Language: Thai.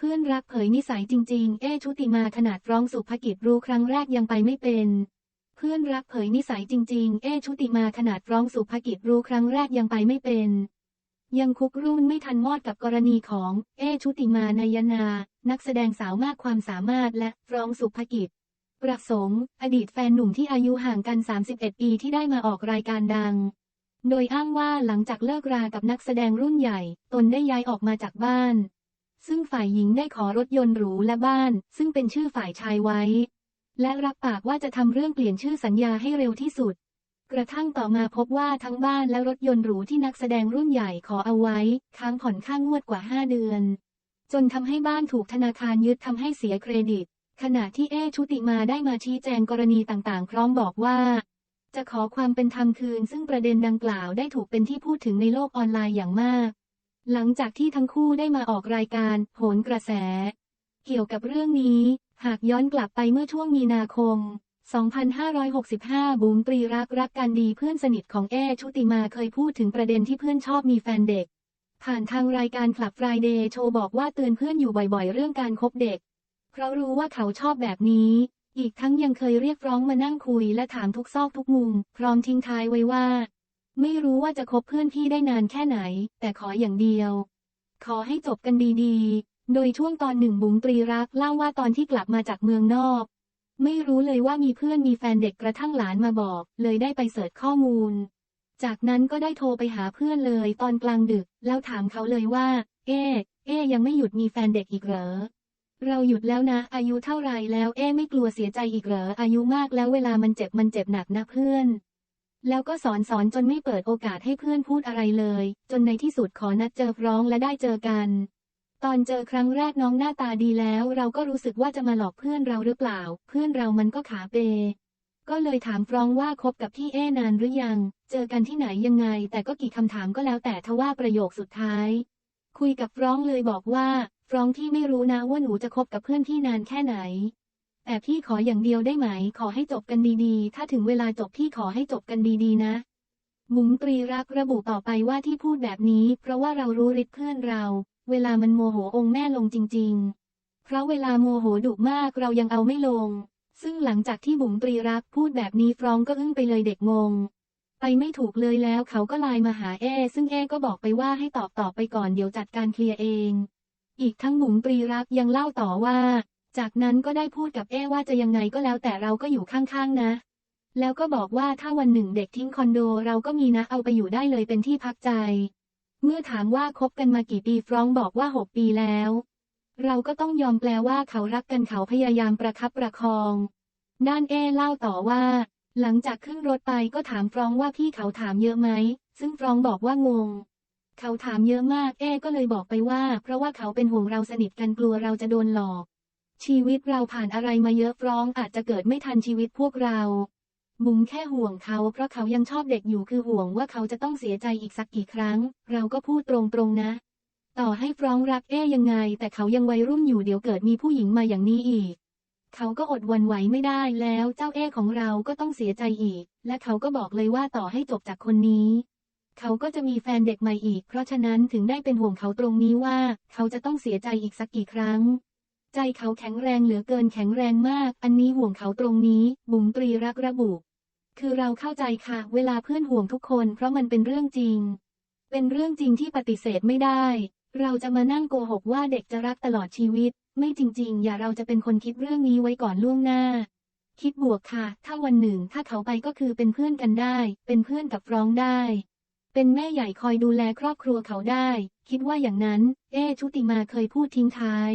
เพื่อนรักเผยนิสัยจริง ๆ เอชุติมาขนาดร้องสุภกิจรู้ครั้งแรกยังไปไม่เป็น เพื่อนรักเผยนิสัยจริง ๆ เอชุติมาขนาดร้องสุภกิจรู้ครั้งแรกยังไปไม่เป็น ยังคุกรุ่นไม่ทันมอดกับกรณีของ เอชุติมานายนา นักแสดงสาวมากความสามารถและร้องสุภกิจ ประสงค์ อดีตแฟนหนุ่มที่อายุห่างกัน 31 ปีที่ได้มาออกรายการดัง โดยอ้างว่าหลังจากเลิกรากับนักแสดงรุ่นใหญ่ ตนได้ย้ายออกมาจากบ้าน ซึ่งฝ่ายหญิงได้ขอรถยนต์หรูและบ้าน ซึ่งเป็นชื่อฝ่ายชายไว้ และรับปากว่าจะทำเรื่องเปลี่ยนชื่อสัญญาให้เร็วที่สุด กระทั่งต่อมาพบว่าทั้งบ้านและรถยนต์หรูที่นักแสดงรุ่นใหญ่ขอเอาไว้ ค้างผ่อนค่างวดกว่า 5 เดือน จนทำให้บ้านถูกธนาคารยึดทำให้เสียเครดิต ขณะที่เอชุติมาได้มาชี้แจงกรณีต่างๆ พร้อมบอกว่าจะขอความเป็นธรรมคืน ซึ่งประเด็นดังกล่าวได้ถูกเป็นที่พูดถึงในโลกออนไลน์อย่างมาก หลังจากที่ทั้งคู่ได้มาออกรายการโหนกระแส เกี่ยวกับเรื่องนี้ หากย้อนกลับไปเมื่อช่วงมีนาคม 2565 บุ๋มตรีรักรักกันดีเพื่อนสนิทของแอชุติมาเคยพูดถึงประเด็นที่เพื่อนชอบมีแฟนเด็ก ผ่านทางรายการคลับฟรายเดย์โชว์บอกว่าเตือนเพื่อนอยู่บ่อยๆ เรื่องการคบเด็ก เพราะรู้ว่าเขาชอบแบบนี้ อีกทั้งยังเคยเรียกร้องมานั่งคุยและถามทุกซอกทุกมุม พร้อมทิ้งท้ายไว้ว่า ไม่รู้ว่าจะคบเพื่อนพี่ได้นานแค่ไหน แต่ขออย่างเดียว ขอให้จบกันดีๆ โดยช่วงตอนหนึ่งบุ๋มตรีรักเล่าว่าตอนที่กลับมาจากเมืองนอก ไม่รู้เลยว่ามีเพื่อนมีแฟนเด็กกระทั่งหลานมาบอก เลยได้ไปเสิร์ชข้อมูล จากนั้นก็ได้โทรไปหาเพื่อนเลยตอนกลางดึก แล้วถามเขาเลยว่า เอ๊เอ๊ยังไม่หยุดมีแฟนเด็กอีกเหรอเราหยุดแล้วนะ อายุเท่าไรแล้วเอ๊ไม่กลัวเสียใจอีกเหรออายุมากแล้วเวลามันเจ็บมันเจ็บหนักนะเพื่อน แล้วก็สอนสอนจนไม่เปิดโอกาสให้เพื่อนพูดอะไรเลย จนในที่สุดขอนัดเจอร้องและได้เจอกัน ตอนเจอครั้งแรกน้องหน้าตาดีแล้ว เราก็รู้สึกว่าจะมาหลอกเพื่อนเราหรือเปล่า เพื่อนเรามันก็ขาเป ก็เลยถามฟรองว่าคบกับพี่เอนานหรือยัง เจอกันที่ไหนยังไง แต่ก็กี่คำถามก็แล้วแต่ทว่าประโยคสุดท้าย คุยกับฟรองเลยบอกว่าฟรองที่ไม่รู้นะว่าหนูจะคบกับเพื่อนพี่นานแค่ไหน แต่พี่ขออย่างเดียวได้ไหม ขอให้จบกันดีๆ ถ้าถึงเวลาจบพี่ขอให้จบกันดีๆนะมุงตรีรักระบุต่อไปว่าที่พูดแบบนี้ เพราะว่าเรารู้ฤทธิ์เพื่อนเรา เวลามันโมโหองค์แม่ลงจริง ๆ เพราะเวลาโมโหดุมากเรายังเอาไม่ลง ซึ่งหลังจากที่บุ๋มตรีรักพูดแบบนี้ฟรองก็อึ้งไปเลยเด็กงง ไปไม่ถูกเลยแล้วเขาก็ไลน์มาหาแอซึ่งแอก็บอกไปว่าให้ตอบตอบไปก่อนเดี๋ยวจัดการเคลียร์เอง อีกทั้งบุ๋มตรีรักยังเล่าต่อว่า จากนั้นก็ได้พูดกับแอว่าจะยังไงก็แล้วแต่เราก็อยู่ข้างๆนะ แล้วก็บอกว่าถ้าวันหนึ่งเด็กทิ้งคอนโดเราก็มีนะเอาไปอยู่ได้เลยเป็นที่พักใจ เมื่อถามว่าคบกันมากี่ปีฟรองบอกว่าหกปีแล้ว เราก็ต้องยอมแปลว่าเขารักกันเขาพยายามประคับประคอง ด้านเอเล่าต่อว่า หลังจากขึ้นรถไปก็ถามฟรองว่าพี่เขาถามเยอะไหม ซึ่งฟรองบอกว่างงเขาถามเยอะมากเอก็เลยบอกไปว่า เพราะว่าเขาเป็นห่วงเราสนิทกันกลัวเราจะโดนหลอก ชีวิตเราผ่านอะไรมาเยอะฟรองอาจจะเกิดไม่ทันชีวิตพวกเราบุ๋มแค่ห่วงเขาเพราะเขายังชอบเด็กอยู่คือห่วงว่าเขาจะต้องเสียใจอีกสักกี่ครั้ง เราก็พูดตรงๆนะ ต่อให้ฟรองรักเอ้ยังไง แต่เขายังวัยรุ่นอยู่เดี๋ยวเกิดมีผู้หญิงมาอย่างนี้อีก เขาก็อดวันไหวไม่ได้แล้วเจ้าเอ้ของเราก็ต้องเสียใจอีก และเขาก็บอกเลยว่าต่อให้จบจากคนนี้ เขาก็จะมีแฟนเด็กใหม่อีก เพราะฉะนั้นถึงได้เป็นห่วงเขาตรงนี้ว่า เขาจะต้องเสียใจอีกสักกี่ครั้ง ใจเขาแข็งแรงเหลือเกินแข็งแรงมาก อันนี้ห่วงเขาตรงนี้ บุ๋มตรีรักระบุ คือเราเข้าใจค่ะ เวลาเพื่อนห่วงทุกคนเพราะมันเป็นเรื่องจริง เป็นเรื่องจริงที่ปฏิเสธไม่ได้ เราจะมานั่งโกหกว่าเด็กจะรักตลอดชีวิต ไม่จริง ๆ อย่าเราจะเป็นคนคิดเรื่องนี้ไว้ก่อนล่วงหน้า คิดบวกค่ะ ถ้าวันหนึ่งถ้าเขาไปก็คือเป็นเพื่อนกันได้ เป็นเพื่อนกับร้องได้ เป็นแม่ใหญ่คอยดูแลครอบครัวเขาได้ คิดว่าอย่างนั้น เอชุติมาเคยพูดทิ้งท้าย